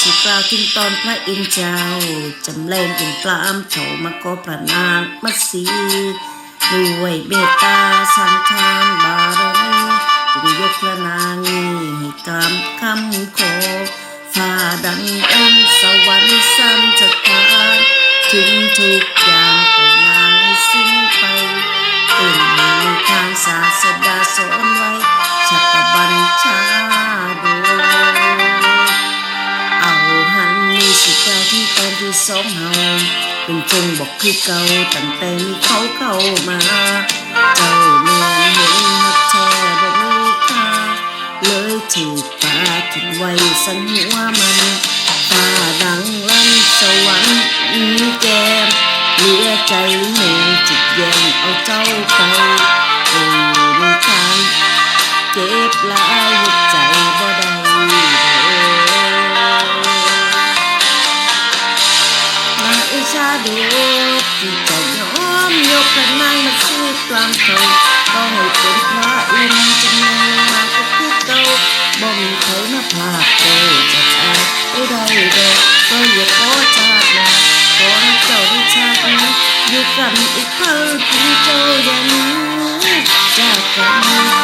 สิกล่าวถึงตอนพระอินทร์เจ้า จำแรงเป็นปลามเขามาก็พระนางมัตสีด้วยเมตตาสังทานบารมีจึงยกพระนางนี้ให้กำคำขอฟ้าดังเอ็นสวรรค์สันสถานถึงทุกอย่างแต่นางให้สิ้นไปเป็นทางศาสดาสอนไว้ชักบัญชา อนที่สองเฮาเป็นจงบอกคือเก่าตั้งแต่มีเขาเข้ามาเจ้าเมืองเห็นฮักแท้บ่มีค่าเลยถูกปาทิ้งไว้สันหัวมันฟ้าดังลั่นสวรรค์มีแก้มเหลือใจแห่งจิตแยงเอาเจ้าไปโอ้มีทางเจ็บหลายหัวใจ สู้กลางเขาก็ให้เป็นพระอินทร์จำนงมาก็คือเก่าบ่มีใครมาพาดเลยจะแอบไม่ได้ดอก็อย่าขอจากนะขอให้เจ้าได้ชาตินี้อยู่กันอีกพันปีเจ้ายังจากกัน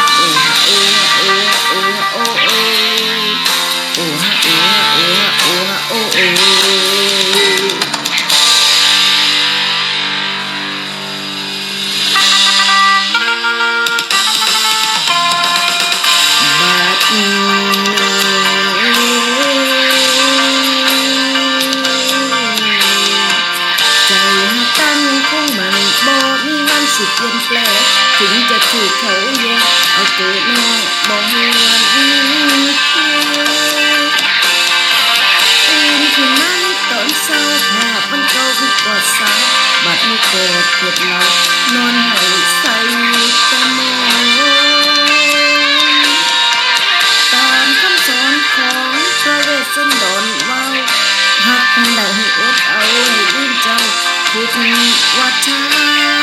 สิเปลี่ยนแปลงถึงจะถูกเขาแย่งเอาเกิดมาบ่หวนตื่นขึ้นมาในตอนเช้าภาพมันเก่าคือกอดสาวบัดนี้เกิดเกิดเรานอนให้ใส่แต่มองตามคำสอนของพระเวสสันดรว่าหักทันใดให้อดเอาให้ลืมเจ้าพุทธวัชา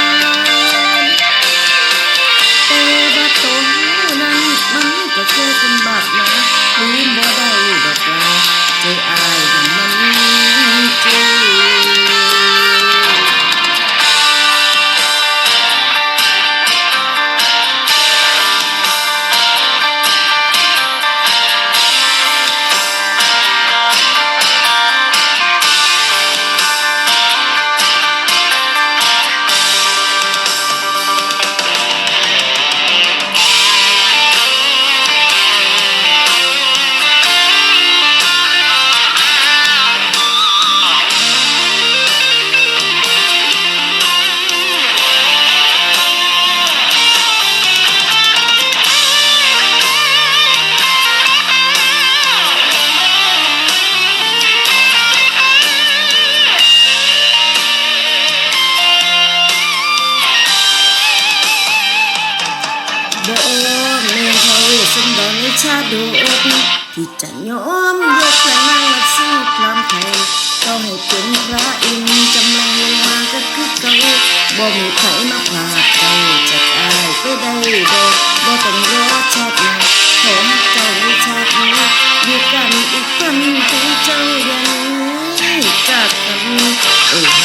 ชาโดกที่จะยอมยกพระนางมาสู้พรามไทยก็ให้เป็นพระอินทร์จำลองลงมาก็คือเก่าบ่มีใครมาพลาดเจ้าจะอายไปได้ดอกบ่ต้องรอชาติหน้าขอให้เจ้าในชาตินี้อยู่กันอีกพันถึงเจ้ายังจากกันโอ้ฮะโอ้